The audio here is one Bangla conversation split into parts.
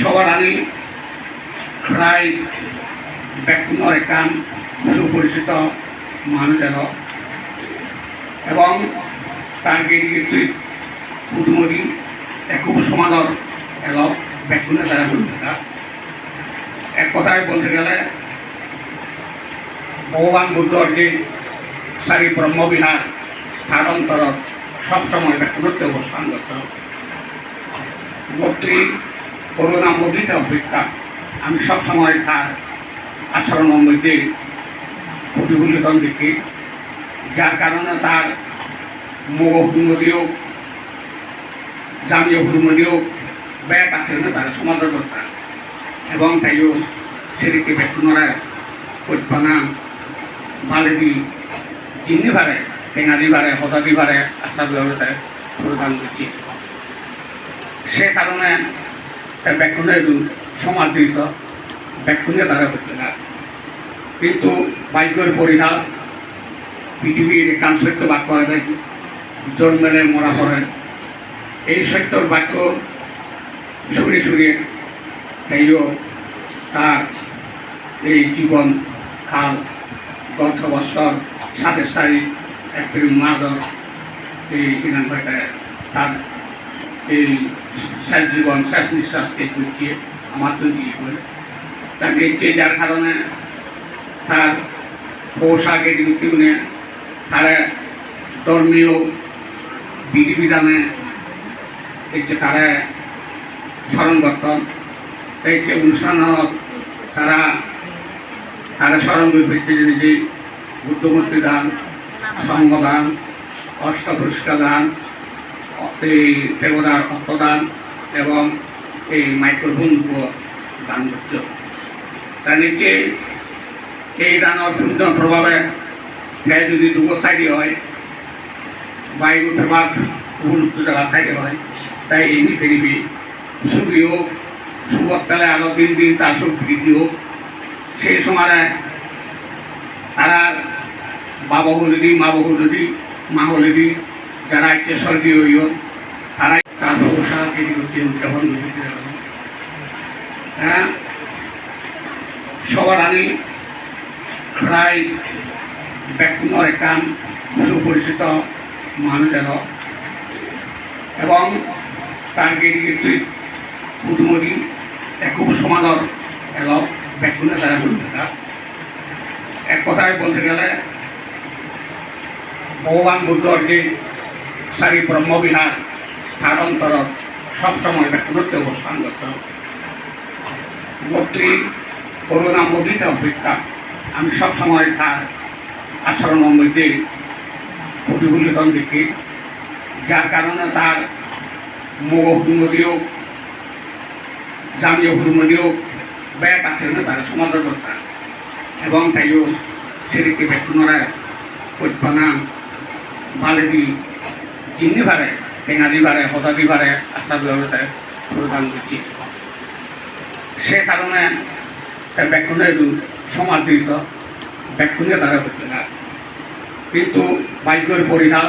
সবার আগে প্রায় ব্যক্তিগত একখান সুপরিচিত মানুষ এলো এবং তার গেটি কুটুমরি একু সমাদর এলো ব্যক্তিগত তারা বলতে এক কথায় বলতে গেলে ভগবান বুদ্ধর যে সারি ব্রহ্মবিহার তার অন্তর সবসময় ব্যক্তিগত অবস্থান করত ভক্তি করুণা মুদ্রিত অপেক্ষা আমি সবসময় তার আচরণের মধ্যে প্রতিফলিত দেখি যার কারণে তার মোগ হুমদিও জাতীয় ব্যাগ আছে না তার করতাম এবং তাইও সেদিকে বেতনরা কল্পনা বালেদি চিনি পারে টেঙাদি পারে হতাদি পারে আশা ব্যবসায় প্রদান করছি সে কারণে তার ব্যাকুণের সমাদৃত ব্যাকুণে তারা হচ্ছে না। কিন্তু বাক্যের পরিহার, পৃথিবীর একান সত্য বাক্য হয় জন্মেলে মরা পড়ে। এই সত্যর বাক্য শুনে শুনে তাইও তার এই জীবন, কাল, গত বছর, সাথে সারি এপ্রিল মাদক এই ইনাম তার এই শেষ জীবন শেষ নিঃশ্বাসকে গুছিয়ে আমার তো দিয়ে করে তাকে যে যার কারণে তার পোশাকের নীতিগুণে তারা ধর্মীয় বিধিবিধানে এই তারা স্মরণ এই যে অনুষ্ঠান তারা তারা স্মরণ করতে যে বুদ্ধমূর্তি দান সঙ্গদান অষ্টপুরস্কার এই দেবতার অর্থদান এবং এই মাইক্রোফোন দান করতে তার নিচে এই দানের সুন্দর প্রভাবে গায়ে যদি যুবস্থায়ী হয়, বায়ু প্রভাব উপযুক্ত জায়গা থাকে হয়, তাই এমনি ফেরিবি সুখী হোক সুবতকালে আরও দিন দিন তার সুখ বৃদ্ধি হোক। সেই সময় তারা বাবা হলদি মা হলদি মা হলদি যারা ইচ্ছে স্বর্গীয় হইও, তারা তার ব্যবসা হ্যাঁ? সবার আগে প্রায় ব্যক্তিগত একখান সুপরিচিত মানুষ এবং তার গেটি কুটুমরি একু সমাদর এলো ব্যক্তিগত তারা এক কথায় বলতে গেলে ভগবান বুদ্ধর যে সারি ব্রহ্মবিহার তার অন্তর সবসময় ব্যক্তিগত অবস্থান করত ভক্তি করুণা মুদ্রিত অপেক্ষা। আমি সবসময় তার আচরণের মধ্যে প্রতিফলিত দেখি। যার কারণে তার মোগ হুমদিও জাতীয় হুমদিও ব্যাগ না, তার সমাদর করতাম এবং তাইও সেদিকে বেতনরা কল্পনা বালেদি চিনি পারে টেঙাদি পারে হতাদি পারে আশা ব্যবসায় প্রদান করছি সে কারণে তার ব্যাকুণের সমাদৃত ব্যাকুণে তারা হচ্ছে না। কিন্তু বাক্যের পরিহার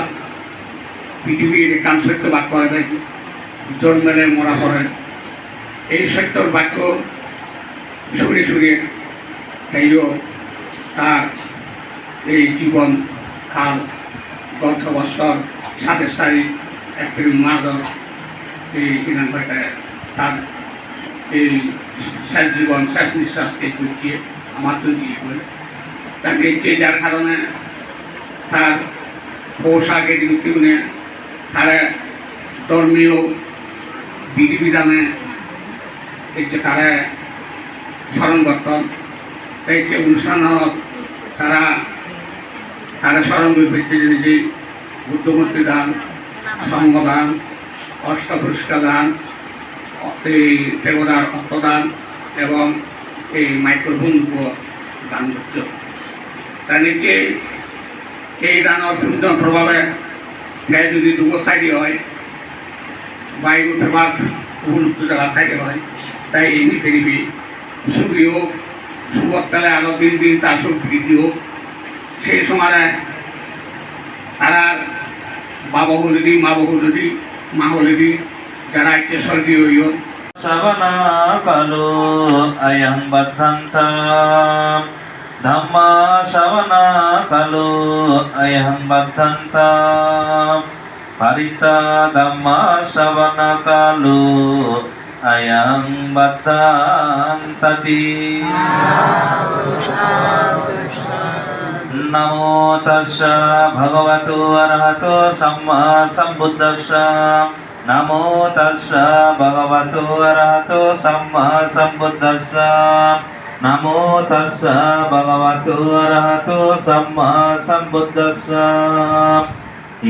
পৃথিবীর একান সত্য বাক্য হয় জন্মেলে মরা পড়ে। এই সত্যর বাক্য শুনে শুনে তাইও তার এই জীবন, কাল গত বছর সাথে সারি এপ্রিল মাদক এই ইনাম তার এই শেষ জীবন, শেষ নিঃশ্বাসকে গুছিয়ে আমার তো দিয়ে করে। তাকে যে যার কারণে তার পোশাকের নীতিগুণে তার ধর্মীয় বিধিবিধানে এই তারা স্মরণ করতেন এই যে অনুষ্ঠান তারা তারা স্মরণ করতে যে বুদ্ধমূর্তি দান সঙ্গদান অষ্টপুরস্কার দান, এই দেবতার অর্থদান এবং এই মাইক্রোফোন দান করতে তার নিচে এই দানের সুন্দর প্রভাবে গায়ে যদি যুবস্থায়ী হয়, বায়ু, প্রভাব উপযুক্ত জায়গা থাকে হয়, তাই এমনি ফেরিবি সুখী হোক সুবতকালে আরও দিন দিন তার সুখ বৃদ্ধি হোক। সেই সময় তারা বাবা হলদি মা হলদি মা হলদি যারা ইচ্ছে সর্দি হইল সবনা কালো কালো నమో తస్స భగవతో అర్హతో సమ్మా సంబుద్ధస్స నమో తస్స భగవతో అర్హతో సమ్మా సంబుద్ధస్స నమో తస్స భగవతో అర్హతో సమ్మా సంబుద్ధస్స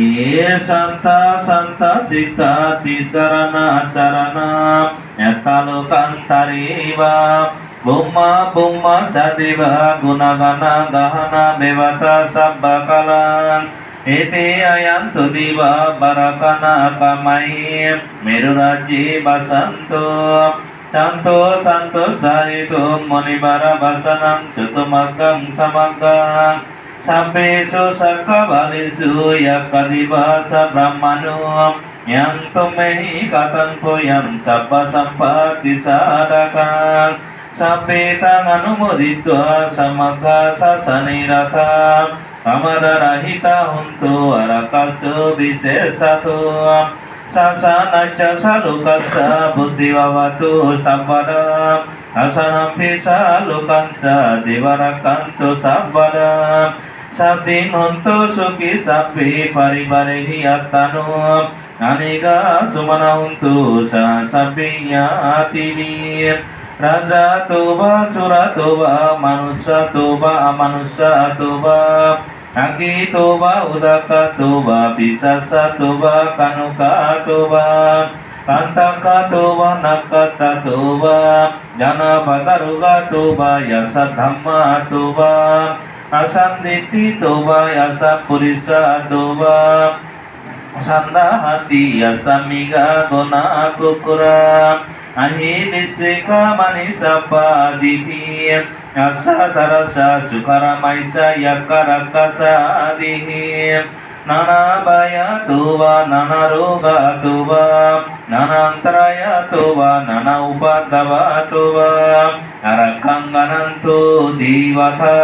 ఏ సంత సంత సిత తిసరణ చరణ ఎత్తలు కంతరీవా బొమ్మ బొమ్మ సదివ గుణగణ గహన వివత సబ్బకలాన్ ఇతి అయంతు దివ బరకన కమయి మీరు రాజీ బసంతో సంతో సంతో సహితో మునివర వసనం చుతుమగ్గం సమగ్గ సభ్యేషు సర్గబలిషు యొక్క దివాస బ్రహ్మను యం తుమ్మి కథం కుయం సబ్బ సంపత్తి సాధకా সপেতামনুমোদিত্বা সমগ্রা শাসনিরথা সমদরহিতা হুন্তু অরকস্য বিশেষত শাসনচ্চ সলোকস্য বুদ্ধিভবতু সব্বদ আসনম্পি সলোকঞ্চ দিবরকন্তু সব্বদ সদিন হন্তু সুখী সপি পরিবারে হি অত্তনু অনিগা Suman হন্তু সব্বিয়াতিবীর Rada tuba sura tuba manusia tuba manusia tuba Aki tuba udaka tuba bisasa tuba kanuka tuba Antaka tuba nakata tuba jana bataruga tuba yasa dhamma tuba Asam niti tuba yasa purisa tuba Sanda hati yasa miga dona kukura अहि निस्सेकामनि सपादिः अस तरस सुकरमैस यकरकसादिः ननभयतु वा ननरोगतु वा ननन्त्रयतु वा नन उपद्रवतु वा रक्कङ्गनन्तु दीवता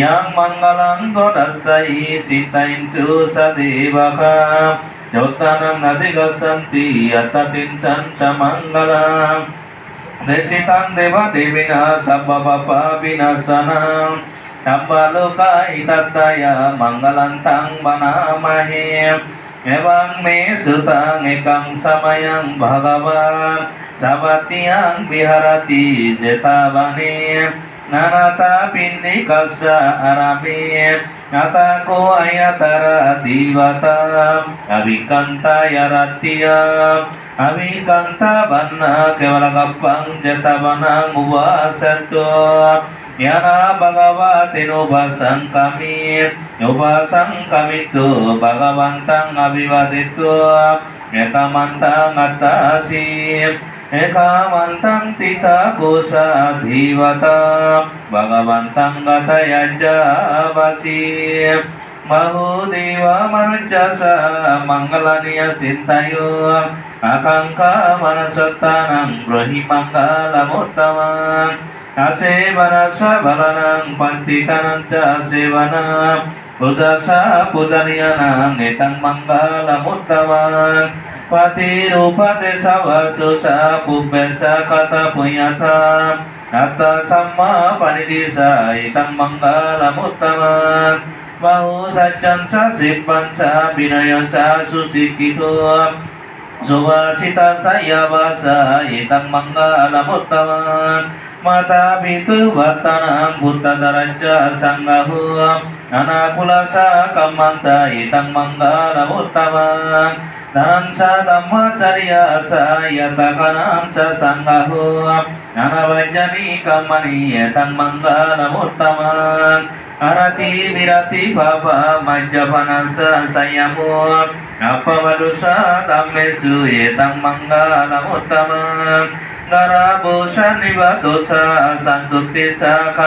यां मङ्गलं गुणस्यै चिन्तयिन्तु सदेवः यौतनन्नदि गच्छन्ति अथ किञ्चञ्च मङ्गलम् दर्शितं देवदेविना सबपाविनशनां शब्बलोकायि तत्तय मङ्गलं तं वनामहे एवं मे श्रुताङ्गेकं समयं भगवान् सवत्यां विहरति जतावने naratapin ikaw sa arabin at ako ay ataratibatam abikanta yaratiyam abikanta banna kevalagapang jatabanang ubasanto Yana భగవతిను ఉపసంకమి ఉపసంకమిత్తు Bhagavantam అభివదిత్తు యతమంతం అత్తాసి एकावन्तं तितकोशाभिवत भगवन्तं गतयज्जावसि बहुदेवमनचस मङ्गलनियसिद्धयो अकङ्कमनसत्तानं गृहि मङ्गलमुत्तमम् असेवनसबलनं पण्डितनं च सेवनं पुदस पुदनियनं नितं मङ्गलमुत्तमम् Pati rupa te sawa susa punya ta kata sama pani di sa hitam mangga lamut sipan sa binayon sa susi kito zuba basa hitam mangga lamut mata pintu batana ambuta daraja sangga huam anak pula sa kamanta hitam mangga lamut ధనంశ బ్రహ్మచర్య సాయతకనాం చ సంగహో ననవజనీ కమనీయ తన్మంగళముత్తమాన్ హరతి విరతి పాప మజ్జపనస సంయమో అప్పవలుష తమ్మెసు ఏతం మంగళముత్తమాన్ గరాభూష నివ దోష సంతృప్తి స